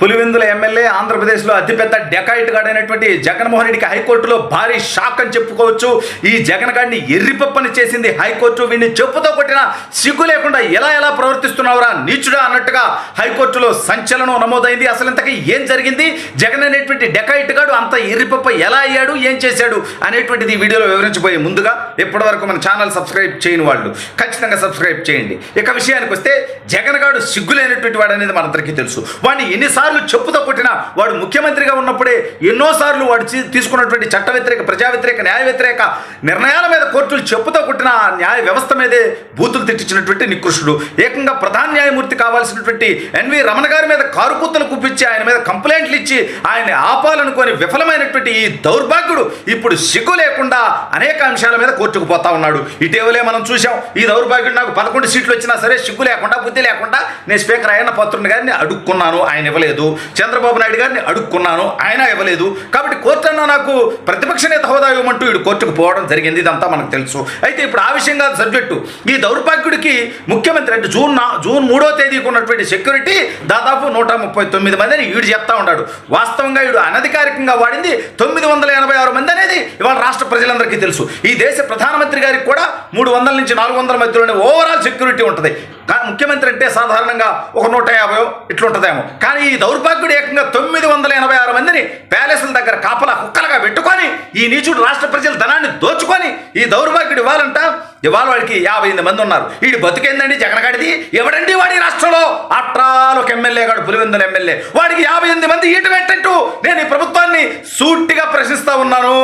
Pulivendula MLA ఆంధ్రప్రదేశ్లో అతిపెద్ద dacoit గాడైనటువంటి Jaganmohan రెడ్డికి హైకోర్టులో భారీ షాక్ అని చెప్పుకోవచ్చు. ఈ జగన్ గాడిని ఎర్రిపప్పని చేసింది హైకోర్టు. వీడిని చెప్పుతో కొట్టిన సిగ్గు లేకుండా ఎలా ఎలా ప్రవర్తిస్తున్నావురా నీచుడా అన్నట్టుగా హైకోర్టులో సంచలనం నమోదైంది. అసలు ఇంతకీ ఏం జరిగింది? జగన్ అనేటువంటి డెకాయిట్ గాడు అంత ఎర్రిపప్ప ఎలా అయ్యాడు? ఏం చేశాడు? అనేటువంటిది ఈ వీడియోలో వివరించబోయే ముందుగా ఇప్పటివరకు మన ఛానల్ సబ్స్క్రైబ్ చేయని వాళ్ళు ఖచ్చితంగా సబ్స్క్రైబ్ చేయండి. ఇక విషయానికి వస్తే జగన్ గాడు సిగ్గులేనటువంటి వాడు అనేది మనందరికీ తెలుసు. వాడిని ఎన్నిసార్లు చెప్పుతో కొట్టిన వాడు ముఖ్యమంత్రిగా ఉన్నప్పుడే ఎన్నోసార్లు వాడు తీసుకున్నటువంటి చట్ట వ్యతిరేక ప్రజా వ్యతిరేక న్యాయ వ్యతిరేక నిర్ణయాల మీద కోర్టులు చెప్పుతో కొట్టిన ఆ న్యాయ వ్యవస్థ మీదే బూతులు తిట్టించినటువంటి నికృష్టుడు. ఏకంగా ప్రధాన న్యాయమూర్తి కావాల్సినటువంటి ఎన్వి రమణ గారి మీద కారుకూతలు కుప్పించి ఆయన మీద కంప్లైంట్లు ఇచ్చి ఆయన ఆపాలనుకొని విఫలమైనటువంటి ఈ దౌర్భాగ్యుడు ఇప్పుడు సిగ్గు లేకుండా అనేక అంశాల మీద కోర్టుకు పోతా ఉన్నాడు. ఇటీవలే మనం చూసాం ఈ దౌర్భాగ్యుడు నాకు పదకొండు సీట్లు వచ్చినా సరే సిగ్గు లేకుండా బుద్ధి లేకుండా నేను స్పీకర్ అయిన పత్రుని గారిని అడుక్కున్నాను. ఆయన ఇవ్వలేదు. చంద్రబాబు నాయుడు గారిని అడుక్కున్నాను. ఆయన ఇవ్వలేదు. కాబట్టి కోర్టు అన్న నాకు ప్రతిపక్ష నేత హోదా ఇవ్వమంటూ వీడు కోర్టుకు పోవడం జరిగింది. ఇదంతా మనకు తెలుసు. అయితే ఇప్పుడు ఆ విషయం కాదు సబ్జెక్టు. ఈ దౌర్భాగ్యుడికి ముఖ్యమంత్రి అంటే జూన్ నా జూన్ మూడో తేదీకి ఉన్నటువంటి సెక్యూరిటీ దాదాపు నూట ముప్పై తొమ్మిది మందిని వీడు చెప్తా ఉన్నాడు. వాస్తవంగా వీడు అనధికారికంగా వాడింది తొమ్మిది వందల ఎనభై ఆరు మంది అనేది ఇవాళ రాష్ట్ర ప్రజలందరికీ తెలుసు. ఈ దేశ ప్రధానమంత్రి గారికి కూడా మూడు వందల నుంచి నాలుగు వందల మధ్యలోనే ఓవరాల్ సెక్యూరిటీ ఉంటుంది. ముఖ్యమంత్రి అంటే సాధారణంగా ఒక నూట యాభై ఇట్లుంటుందేమో. కానీ ఈ దౌర్భాగ్యుడు ఏకంగా తొమ్మిది వందల ఎనభై ఆరు మందిని ప్యాలెస్ల దగ్గర కాపలా కుక్కలుగా పెట్టుకొని ఈ నీచుడు రాష్ట్ర ప్రజల ధనాన్ని దోచుకొని ఈ దౌర్భాగ్యుడు ఇవ్వాలంట. ఇవాళ వాడికి యాభై ఎనిమిది మంది ఉన్నారు. వీడి బతుకేందండి జగనగాడిది ఎవడండి వాడి రాష్ట్రంలో? అట్రాలు ఒక ఎమ్మెల్యే గాడు పులివెందుల ఎమ్మెల్యే. వాడికి యాభై ఎనిమిది మంది ఈట పెట్టట్టు నేను ఈ ప్రభుత్వాన్ని సూటిగా ప్రశ్నిస్తా ఉన్నాను.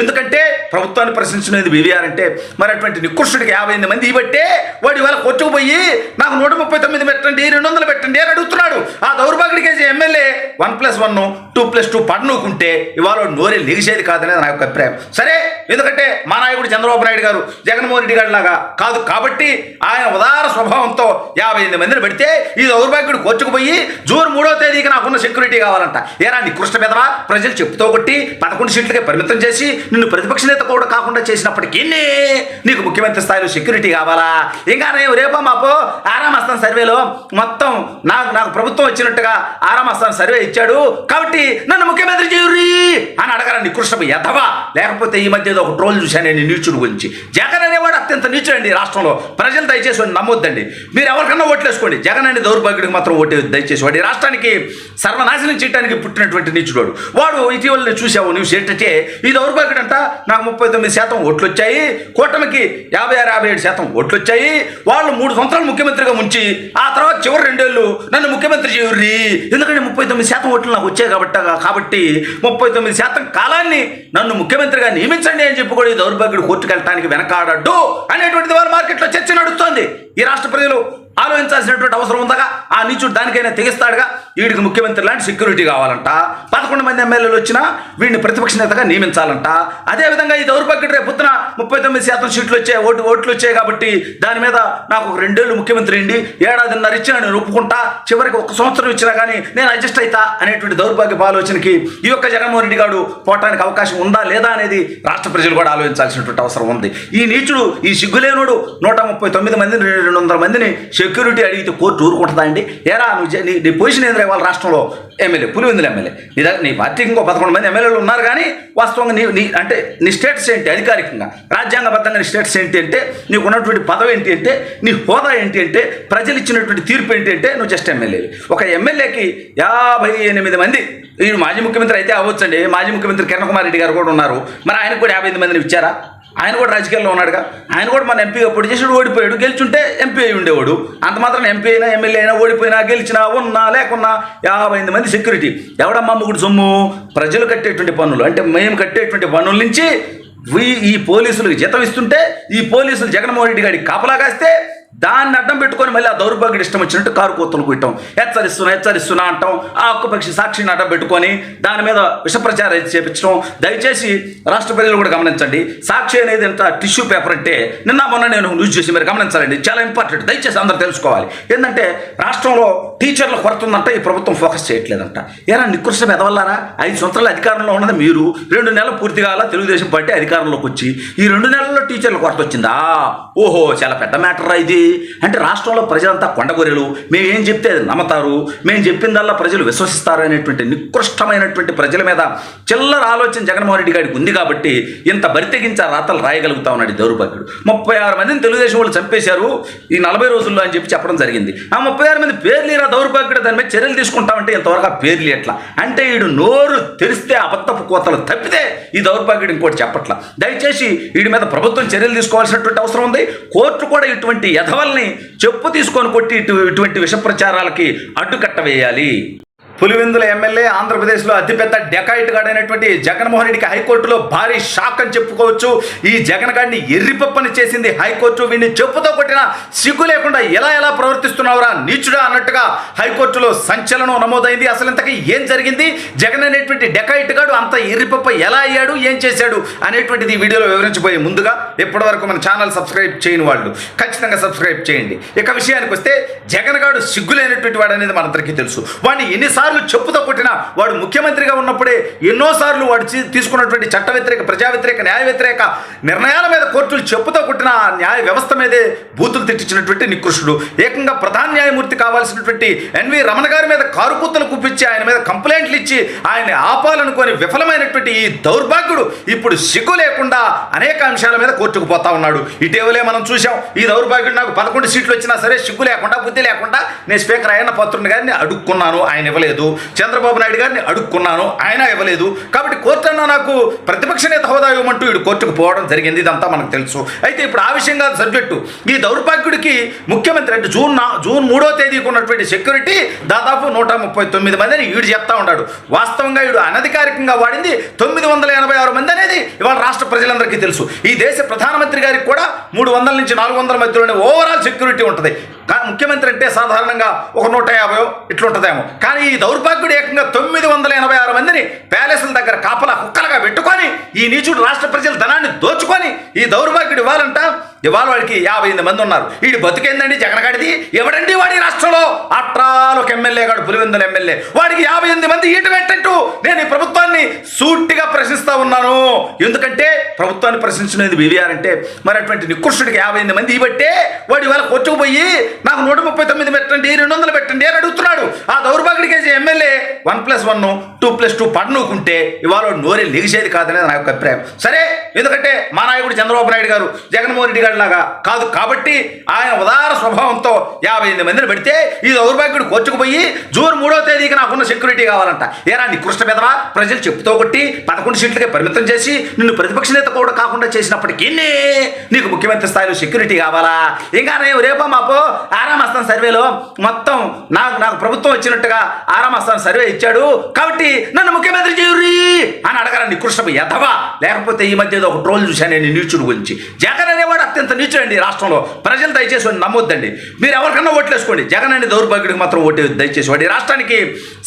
ఎందుకంటే ప్రభుత్వాన్ని ప్రశ్నించినది బీవీఆర్ అంటే మరి అటువంటి నికృష్టుడికి యాభై ఎనిమిది మంది ఇవ్వట్టే వాడు ఇవాళ కొట్టుకుపోయి నాకు నూట ముప్పై తొమ్మిది పెట్టండి రెండు వందలు పెట్టండి అని అడుగుతున్నాడు. ఆ దౌర్భాగ్యుడికి MLA one plus one two plus two పన్నుకుంటే ఇవాళ నోరే లిగిసేది కాదనేది నా యొక్క అభిప్రాయం. సరే ఎందుకంటే మా నాయకుడు చంద్రబాబు నాయుడు గారు జగన్మోహన్ రెడ్డి గారి కాదు. కాబట్టి ఆయన ఉదార స్వభావంతో యాభై ఎనిమిది మందిని పెడితే ఈ దౌర్భాగ్యుడు కొచ్చుకుపోయి జూన్ మూడో తేదీకి నాకున్న సెక్యూరిటీ కావాలంట. ఏరా నికృష్ట మీద ప్రజలు చెప్పుతో కొట్టి పదకొండు సీట్లకే పరిమితం చేసి నిన్ను ప్రతిపక్ష నేత కూడా కాకుండా చేసినప్పటికీ నీకు ముఖ్యమంత్రి స్థాయిలో సెక్యూరిటీ కావాలా? ఇంకా నేను రేపో మాపో ఆరామస్తాన్ సర్వేలో మొత్తం నాకు నాకు ప్రభుత్వం వచ్చినట్టుగా ఆరామస్తాన్ సర్వే ఇచ్చాడు. కాబట్టి నన్ను ముఖ్యమంత్రి చేయుర్రీ అని అడగరా నికృష్టపు ఎదవా లేకపోతే ఈ మధ్య ఏదో ఒక ట్రోల్ చూశాను నేను నీచుడు గురించి. జగన్ అత్యంత నీచండి రాష్ట్రంలో. ప్రజలు దయచేసి నమ్మొద్దండి. మీరు ఎవరికన్నా ఓట్లేసుకోండి. జగన్ అనే దౌర్భాగ్యుడికి మాత్రం ఓటు దయచేసి వాడి రాష్ట్రానికి సర్వనాశనం చేయడానికి పుట్టినటువంటి నీచుడు. వాడు ఇటీవల నేను చూసావు న్యూస్ ఏంటంటే ఈ దౌర్భాగ్యుడు అంట నాకు ముప్పై తొమ్మిది శాతం ఓట్లు వచ్చాయి కూటమికి యాభై ఆరు యాభై ఏడు శాతం ఓట్లు వచ్చాయి వాళ్ళు మూడు సంవత్సరాలు ముఖ్యమంత్రిగా ఉంచి ఆ తర్వాత చివరి రెండేళ్ళు నన్ను ముఖ్యమంత్రి చేయుర్రి. ఎందుకంటే ముప్పై తొమ్మిది శాతం ఓట్లు నాకు వచ్చాయి కాబట్టి కాబట్టి ముప్పై తొమ్మిది శాతం కాలాన్ని నన్ను ముఖ్యమంత్రిగా నియమించండి అని చెప్పి కూడా ఈ దౌర్భాగ్యుడు కోర్టుకు వెళ్ళడానికి వెనకాడడ్డు. అనేటువంటిది వారు మార్కెట్లో చర్చ నడుస్తోంది. ఈ రాష్ట్ర ప్రజలు ఆలోచించాల్సినటువంటి అవసరం ఉందగా ఆ నీచుడు దానికైనా తెగిస్తాడుగా వీడికి ముఖ్యమంత్రి లాంటి సెక్యూరిటీ కావాలంట. పదకొండు మంది ఎమ్మెల్యేలు వచ్చినా వీడిని ప్రతిపక్ష నేతగా నియమించాలంట. అదేవిధంగా ఈ దౌర్భాగ్యుడు రేపు పొద్దున ముప్పై తొమ్మిది శాతం సీట్లు వచ్చాయి ఓటు ఓట్లు వచ్చాయి కాబట్టి దాని మీద నాకు ఒక రెండేళ్ళు ముఖ్యమంత్రి అండి ఏడాదిన్నర ఇచ్చినా నేను ఒప్పుకుంటా చివరికి ఒక సంవత్సరం ఇచ్చినా కానీ నేను అడ్జస్ట్ అవుతా అనేటువంటి దౌర్భాగ్యపు ఆలోచనకి ఈ యొక్క జగన్మోహన్ రెడ్డి గారు పోవటానికి అవకాశం ఉందా లేదా అనేది రాష్ట్ర ప్రజలు కూడా ఆలోచించాల్సినటువంటి అవసరం ఉంది. ఈ నీచుడు ఈ సిగ్గులేనుడు నూట ముప్పై తొమ్మిది మందిని రెండు వందల మందిని సెక్యూరిటీ అడిగితే కోర్టు ఊరుకుంటుందా అండి ఏరా నువ్వు నీ నీ పొజిషన్ ఏంద్రా ఇవాళ రాష్ట్రంలో? MLA Pulivendula MLA. నీ దగ్గర నీ పార్టీకి ఇంకో పదకొండు మంది ఎమ్మెల్యేలు ఉన్నారు కానీ వాస్తవంగా నీ నీ అంటే నీ స్టేటస్ ఏంటి అధికారికంగా? రాజ్యాంగబద్ధంగా నీ స్టేటస్ ఏంటి అంటే నీకు ఉన్నటువంటి పదవి ఏంటి అంటే నీ హోదా ఏంటి అంటే ప్రజలు ఇచ్చినటువంటి తీర్పు ఏంటి అంటే నువ్వు జస్ట్ ఎమ్మెల్యే ఒక ఎమ్మెల్యేకి యాభై ఎనిమిది మంది ఈ మాజీ ముఖ్యమంత్రి అయితే అవ్వచ్చండి. మాజీ ముఖ్యమంత్రి కిరణ్ కుమార్ రెడ్డి గారు కూడా ఉన్నారు. మరి ఆయనకు కూడా యాభై ఎనిమిది మందిని ఇచ్చారా? ఆయన కూడా రాజకీయాల్లో ఉన్నాడుగా. ఆయన కూడా మన ఎంపీగా పోటీ చేసాడు ఓడిపోయాడు. గెలిచుంటే ఎంపీ అయి ఉండేవాడు. అంత మాత్రం ఎంపీ అయినా ఎమ్మెల్యే అయినా ఓడిపోయినా గెలిచినా ఉన్నా లేకున్నా యాభై ఎనిమిది మంది సెక్యూరిటీ ఎవడమ్మా ముగ్గుడు సొమ్ము? ప్రజలు కట్టేటువంటి పన్నులు అంటే మేము కట్టేటువంటి పన్నుల నుంచి ఈ పోలీసులకు జీతం ఇస్తుంటే ఈ పోలీసులు జగన్మోహన్ రెడ్డి గారికి కాపలా కాస్తే దాన్ని అడ్డం పెట్టుకొని మళ్ళీ ఆ దౌర్భాగ్యుడు ఇష్టం వచ్చినట్టు కారు కోతలు కుట్టం. హెచ్చరిస్తున్నా హెచ్చరిస్తున్నా అంటాం. ఆ ఒక్కపక్షి సాక్షిని అడ్డం పెట్టుకొని దాని మీద విషప్రచారం చేపించడం. దయచేసి రాష్ట్ర ప్రజలు కూడా గమనించండి. సాక్షి అనేది ఎంత టిష్యూ పేపర్ అంటే నిన్న మొన్న నేను న్యూస్ చేసి మీరు గమనించాలండి. చాలా ఇంపార్టెంట్. దయచేసి అందరూ తెలుసుకోవాలి. ఏంటంటే రాష్ట్రంలో టీచర్ల కొరత ఉందంట ఈ ప్రభుత్వం ఫోకస్ చేయట్లేదంట. ఏనా నికృష్టం ఎదవల్లారా ఐదు సంవత్సరాలు అధికారంలో ఉన్నది మీరు. రెండు నెలలు పూర్తి కావాలా? తెలుగుదేశం పార్టీ అధికారంలోకి వచ్చి ఈ రెండు నెలల్లో టీచర్ల కొరత వచ్చిందా? ఓహో చాలా పెద్ద మ్యాటర్ ఇది. అంటే రాష్ట్రంలో ప్రజలంతా కొండగొరెలు మేమేం చెప్తే అది నమ్మతారు. మేము చెప్పిందల్లా ప్రజలు విశ్వసిస్తారు అనేటువంటి నికృష్టమైనటువంటి ప్రజల మీద చిల్లర ఆలోచన జగన్మోహన్ రెడ్డి గారికి ఉంది కాబట్టి ఇంత బరితెగించి ఆ రాతలు రాయగలుగుతా ఉన్నాడు ఈ దౌర్భాగ్యుడు. ముప్పై ఆరు మందిని తెలుగుదేశం వాళ్ళు చంపేశారు ఈ నలభై రోజుల్లో అని చెప్పి చెప్పడం జరిగింది. ఆ ముప్పై ఆరు మంది పేర్లీరా దౌర్భాగ్యుడు? దాని మీద చర్యలు తీసుకుంటామంటే ఇంతవరకు ఆ పేర్లు ఎట్లా అంటే వీడు నోరు తెరిస్తే అబద్ధపు కోతలు తప్పితే ఈ దౌర్భాగ్యుడు ఇంకోటి చెప్పట్ల. దయచేసి వీడి మీద ప్రభుత్వం చర్యలు తీసుకోవాల్సినటువంటి అవసరం ఉంది. కోర్టు కూడా ఇటువంటి యథవల్ని చెప్పు తీసుకొని కొట్టి ఇటు ఇటువంటి విష ప్రచారాలకి అడ్డుకట్ట వేయాలి. పులివెందుల ఎమ్మెల్యే ఆంధ్రప్రదేశ్లో అతిపెద్ద డెకాయిట్ గాడైనటువంటి జగన్మోహన్ రెడ్డికి హైకోర్టులో భారీ షాక్ అని చెప్పుకోవచ్చు. ఈ జగన్ గారిని ఎర్రిపప్పని చేసింది హైకోర్టు. వీడిని చెప్పుతో కొట్టిన సిగ్గు లేకుండా ఎలా ఎలా ప్రవర్తిస్తున్నావురా నీచుడా అన్నట్టుగా హైకోర్టులో సంచలనం నమోదైంది. అసలు ఇంతకీ ఏం జరిగింది? జగన్ అనేటువంటి డెకాయిట్ గాడు అంత ఎర్రిపప్ప ఎలా అయ్యాడు? ఏం చేశాడు? అనేటువంటిది ఈ వీడియోలో వివరించబోయే ముందుగా ఇప్పటి వరకు మన ఛానల్ సబ్స్క్రైబ్ చేయని వాళ్ళు ఖచ్చితంగా సబ్స్క్రైబ్ చేయండి. ఇక విషయానికి వస్తే జగన్ గాడు సిగ్గులేనటువంటి వాడు అనేది మనందరికీ తెలుసు. వాడిని ఎన్నిసార్లు చెప్పుతో కొట్టిన వాడు ముఖ్యమంత్రిగా ఉన్నప్పుడే ఎన్నోసార్లు వాడు తీసుకున్నటువంటి చట్ట వ్యతిరేక ప్రజా వ్యతిరేక న్యాయ వ్యతిరేక నిర్ణయాల మీద కోర్టులు చెప్పుతో కొట్టిన ఆ న్యాయ వ్యవస్థ మీదే బూతులు తిట్టించినటువంటి నికృష్టుడు. ఏకంగా ప్రధాన న్యాయమూర్తి కావాల్సినటువంటి ఎన్వి రమణ గారి మీద కారుకూతలు కుప్పించి ఆయన మీద కంప్లైంట్లు ఇచ్చి ఆయన ఆపాలనుకొని విఫలమైనటువంటి ఈ దౌర్భాగ్యుడు ఇప్పుడు సిగ్గు లేకుండా అనేక అంశాల మీద కోర్టుకు పోతా ఉన్నాడు. ఇటీవలే మనం చూసాం ఈ దౌర్భాగ్యుడు నాకు పదకొండు సీట్లు వచ్చినా సరే సిగ్గు లేకుండా బుద్ధి లేకుండా నేను స్పీకర్ అయ్యన్న పత్రుని గారిని అడుక్కున్నాను. ఆయన ఇవ్వలేదు. చంద్రబాబు నాయుడు గారిని అడుక్కున్నాను ఆయన ఇవ్వలేదు. కాబట్టి కోర్టు అన్న నాకు ప్రతిపక్ష నేత హోదా ఇవ్వమంటూ ఇడు కోర్టుకు పోవడం జరిగింది ఇదంతా మనకు తెలుసు. అయితే ఇప్పుడు ఆ విషయం కాదు సబ్జెక్టు. ఈ దౌర్భాగ్యుడికి ముఖ్యమంత్రి అంటే జూన్ నా జూన్ మూడో తేదీకి ఉన్నటువంటి సెక్యూరిటీ దాదాపు నూట ముప్పై తొమ్మిది మందిని ఈడు చెప్తా ఉన్నాడు. వాస్తవంగా ఈడు అనధికారికంగా వాడింది తొమ్మిది వందల ఎనభై ఆరు మంది అనేది ఇవాళ రాష్ట్ర ప్రజలందరికీ తెలుసు. ఈ దేశ ప్రధానమంత్రి గారికి కూడా మూడు వందల నుంచి నాలుగు వందల మధ్యలోనే ఓవరాల్ సెక్యూరిటీ ఉంటుంది. ముఖ్యమంత్రి అంటే సాధారణంగా ఒక నూట యాభై ఇట్లుంటుందేమో. కానీ ఈ దౌర్భాగ్యుడు ఏకంగా తొమ్మిది వందల ఎనభై ఆరు మందిని ప్యాలెస్ల దగ్గర కాపలా కుక్కలుగా పెట్టుకొని ఈ నీచుడు రాష్ట్ర ప్రజల ధనాన్ని దోచుకొని ఈ దౌర్భాగ్యుడు ఇవ్వాలంట. ఇవాళ వాడికి యాభై ఎనిమిది మంది ఉన్నారు. వీడి బతుకేందండి? జగనగాడిది ఎవడండి వాడి రాష్ట్రంలో? అట్రాలు ఒక ఎమ్మెల్యే గాడు పులివెందుల ఎమ్మెల్యే. వాడికి యాభై ఎనిమిది మంది ఈట పెట్టట్టు నేను ఈ ప్రభుత్వం సూటిగా ప్రశ్నిస్తా ఉన్నాను. ఎందుకంటే ప్రభుత్వాన్ని ప్రశ్నించినది బీవీఆర్ అంటే మరి అటువంటి నికృష్టుడికి యాభై ఎనిమిది మంది ఇవ్వట్టే వాడు ఇవాళ కొట్టుకుపోయి నాకు నూట ముప్పై తొమ్మిది పెట్టండి రెండు వందలు పెట్టండి అని అడుగుతున్నాడు. ఆ దౌర్భాగ్యుడికి MLA one plus one two plus two పన్నుకుంటే ఇవాళ నోరే లిగిసేది కాదనేది నా యొక్క అభిప్రాయం. సరే ఎందుకంటే మా నాయకుడు చంద్రబాబు నాయుడు గారు జగన్మోహన్ రెడ్డి గారి లాగా కాదు కాబట్టి ఆయన ఉదార స్వభావంతో యాభై ఎనిమిది మందిని పెడితే ఈ దౌర్భాగ్యుడు కొచ్చుకుపోయి జూన్ మూడో తేదీకి నాకున్న సెక్యూరిటీ కావాలంట. ఏరా నికృష్ట పెదవా? ప్రజలు చెప్తూ కొట్టి పదకొండు సీట్లకే పరిమితం చేసి నిన్ను ప్రతిపక్ష నేత కూడా కాకుండా చేసినప్పటికీ నీకు ముఖ్యమంత్రి స్థాయిలో సెక్యూరిటీ కావాలా? ఇంకా నేను రేపో మాపో ఆరామస్తాన్ సర్వేలో మొత్తం నాకు నాకు ప్రభుత్వం వచ్చినట్టుగా ఆరామస్తాన్ సర్వే ఇచ్చాడు. కాబట్టి నన్ను ముఖ్యమంత్రి చేయుర్రి అని అడగరా నికృష్టపు ఎదవా లేకపోతే ఈ మధ్య ఏదో ఒక ట్రోల్ చూశాను నేను నీచుడు గురించి. జగన్ అనేవాడు అత్యంత నీచుడండి రాష్ట్రంలో. ప్రజలు దయచేసి నమ్మొద్దండి. మీరు ఎవరికన్నా ఓట్లేసుకోండి. జగన్ అనే దౌర్భాగ్యుడికి మాత్రం ఓటే దయచేసి వాడు రాష్ట్రానికి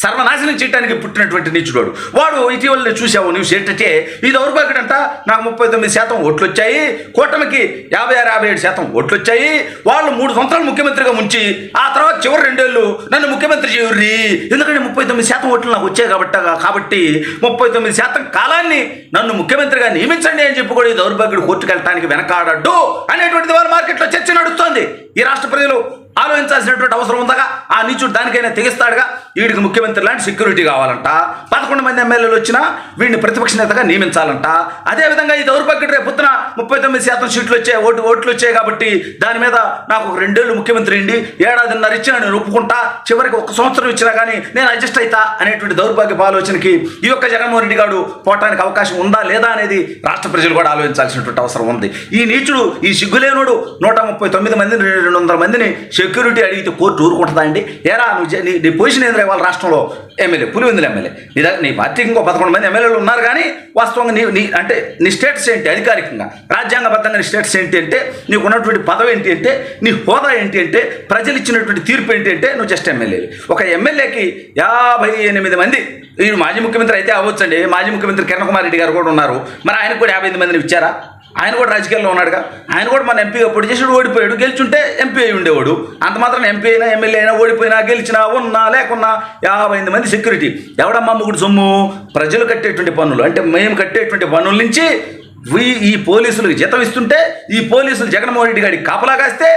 సర్వనాశనం చేయడానికి పుట్టినటువంటి నీచుడు వాడు ఇటీవల నేను చూసావు న్యూస్ ఏంటంటే ఈ దౌర్భాగ్యుడు నాకు ముప్పై తొమ్మిది శాతం ఓట్లు వచ్చాయి కూటమికి యాభై ఆరు యాభై ఏడు శాతం ఓట్లు వచ్చాయి వాళ్ళు మూడు సంవత్సరాలు ముఖ్యమంత్రిగా ముంచి ఆ తర్వాత చివరి రెండేళ్ళు నన్ను ముఖ్యమంత్రి చేయుర్రి. ఎందుకంటే ముప్పై తొమ్మిది శాతం ఓట్లు నాకు వచ్చాయి కాబట్టి కాబట్టి ముప్పై తొమ్మిది శాతం కాలాన్ని నన్ను ముఖ్యమంత్రిగా నియమించండి అని చెప్పి కూడా ఈ దౌర్భాగ్యుడు కోర్టుకు వెళ్ళడానికి వెనకాడడ్డు అనేటువంటిది వాళ్ళ మార్కెట్లో చర్చ నడుస్తోంది. ఈ రాష్ట్ర ప్రజలు ఆలోచించాల్సినటువంటి అవసరం ఉందగా ఆ నీచుడు దానికైనా తెగిస్తాడుగా. వీడికి ముఖ్యమంత్రి లాంటి సెక్యూరిటీ కావాలంట. పదకొండు మంది ఎమ్మెల్యేలు వచ్చినా వీడిని ప్రతిపక్ష నేతగా నియమించాలంట. అదేవిధంగా ఈ దౌర్భాగ్యుడు రేపు పొద్దున ముప్పై తొమ్మిది శాతం సీట్లు వచ్చాయి ఓటు ఓట్లు వచ్చాయి కాబట్టి దాని మీద నాకు ఒక రెండేళ్ళు ముఖ్యమంత్రి అండి. ఏడాదిన్నర ఇచ్చినా నేను ఒప్పుకుంటా. చివరికి ఒక సంవత్సరం ఇచ్చినా కానీ నేను అడ్జస్ట్ అవుతా అనేటువంటి దౌర్భాగ్యపు ఆలోచనకి ఈ యొక్క జగన్మోహన్ రెడ్డి గారు పోవటానికి అవకాశం ఉందా లేదా అనేది రాష్ట్ర ప్రజలు కూడా ఆలోచించాల్సినటువంటి అవసరం ఉంది. ఈ నీచుడు ఈ సిగ్గులేనుడు నూట ముప్పై తొమ్మిది మందిని రెండు వందల మందిని సెక్యూరిటీ అడిగితే కోర్టు ఊరుకుంటుందా అండి? ఏరా నువ్వు నీ నీ పొజిషన్ ఏంద్రా వాళ్ళ రాష్ట్రంలో? MLA Pulivendula MLA. నీ నీ పార్టీకి ఇంకో పదకొండు మంది ఎమ్మెల్యేలు ఉన్నారు కానీ వాస్తవంగా నీ నీ అంటే నీ స్టేటస్ ఏంటి అధికారికంగా? రాజ్యాంగబద్ధంగా నీ స్టేటస్ ఏంటి అంటే నీకు ఉన్నటువంటి పదవి ఏంటి అంటే నీ హోదా ఏంటి అంటే ప్రజలు ఇచ్చినటువంటి తీర్పు ఏంటి అంటే నువ్వు జస్ట్ ఎమ్మెల్యే. ఒక ఎమ్మెల్యేకి యాభై ఎనిమిది మంది ఈ మాజీ ముఖ్యమంత్రి అయితే అవ్వచ్చండి. మాజీ ముఖ్యమంత్రి కిరణ్ కుమార్ రెడ్డి గారు కూడా ఉన్నారు. మరి ఆయనకు కూడా యాభై ఎనిమిది మందిని ఇచ్చారా? ఆయన కూడా రాజకీయాల్లో ఉన్నాడుగా. ఆయన కూడా మన ఎంపీగా పోటీ చేసి ఓడిపోయాడు. గెలిచుంటే ఎంపీ అయి ఉండేవాడు. అంత మాత్రం ఎంపీ అయినా ఎమ్మెల్యే అయినా ఓడిపోయినా గెలిచినా ఉన్నా లేకున్నా యాభై ఎనిమిది మంది సెక్యూరిటీ ఎవడమ్మ ముగ్గురు సొమ్ము? ప్రజలు కట్టేటువంటి పన్నులు అంటే మేము కట్టేటువంటి పన్నుల నుంచి ఈ పోలీసులకు జీతం ఇస్తుంటే ఈ పోలీసులు జగన్మోహన్ రెడ్డి గారికి కాపలా కాస్తే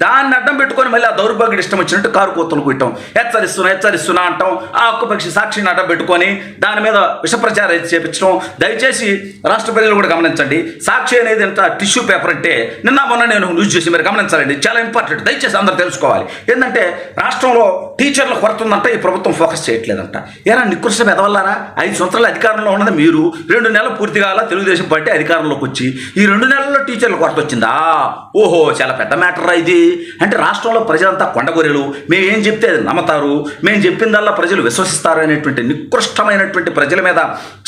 దాన్ని అడ్డం పెట్టుకొని మళ్ళీ ఆ దౌర్భాగ్యుడు ఇష్టం వచ్చినట్టు కారు కోతలు కుట్టం. హెచ్చరిస్తున్నా హెచ్చరిస్తున్నా అంటాం. ఆ ఒక్కపక్షి సాక్షిని అడ్డం పెట్టుకొని దాని మీద విషప్రచారం చేపించడం. దయచేసి రాష్ట్ర ప్రజలు కూడా గమనించండి. సాక్షి అనేది ఎంత టిష్యూ పేపర్ అంటే నిన్న మొన్న నేను న్యూస్ చేసి మీరు గమనించాలండి. చాలా ఇంపార్టెంట్. దయచేసి అందరూ తెలుసుకోవాలి. ఏంటంటే రాష్ట్రంలో టీచర్ల కొరత ఉందంట ఈ ప్రభుత్వం ఫోకస్ చేయట్లేదంట. ఏనా నికృష్ట ఎదవల్లారా ఐదు సంవత్సరాలు అధికారంలో ఉన్నది మీరు. రెండు నెలలు పూర్తిగా తెలుగుదేశం పార్టీ అధికారంలోకి వచ్చి ఈ రెండు నెలల్లో టీచర్ల కొరత వచ్చిందా? ఓహో చాలా పెద్ద మ్యాటర్ ఇది. అంటే రాష్ట్రంలో ప్రజలంతా కొండగొరెలు మేము ఏం చెప్తే అది నమ్మతారు. మేము చెప్పిందల్లా ప్రజలు విశ్వసిస్తారు అనేటువంటి నికృష్టమైనటువంటి ప్రజల మీద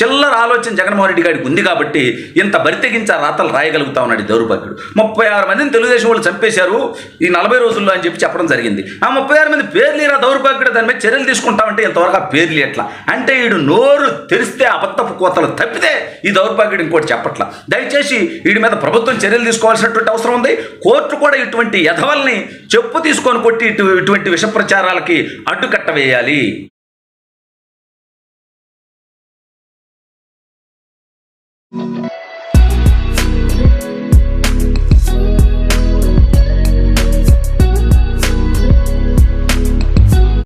చిల్లర ఆలోచన జగన్మోహన్ రెడ్డి గారికి ఉంది కాబట్టి ఇంత బరితెగించే రాతలు రాయగలుగుతా ఉన్నాడు దౌర్భాగ్యుడు. ముప్పై ఆరు మందిని తెలుగుదేశం వాళ్ళు చంపేశారు ఈ నలభై రోజుల్లో అని చెప్పి చెప్పడం జరిగింది. ఆ ముప్పై ఆరు మంది పేర్లు లేరా దౌర్భాగ్యుడు? దాని మీద చర్యలు తీసుకుంటామంటే ఇంతవరకు ఆ పేర్లు ఎట్లా? అంటే వీడు నోరు తెరిస్తే అబద్ధపు కోతలు తప్పితే ఈ దౌర్భాగ్యుడు ఇంకోటి చెప్పట్ల. దయచేసి వీడి మీద ప్రభుత్వం చర్యలు తీసుకోవాల్సినటువంటి అవసరం ఉంది. కోర్టు కూడా ఇటువంటి యథవల్ని చెప్పు తీసుకొని కొట్టి ఇటు ఇటువంటి విష ప్రచారాలకి అడ్డుకట్ట వేయాలి.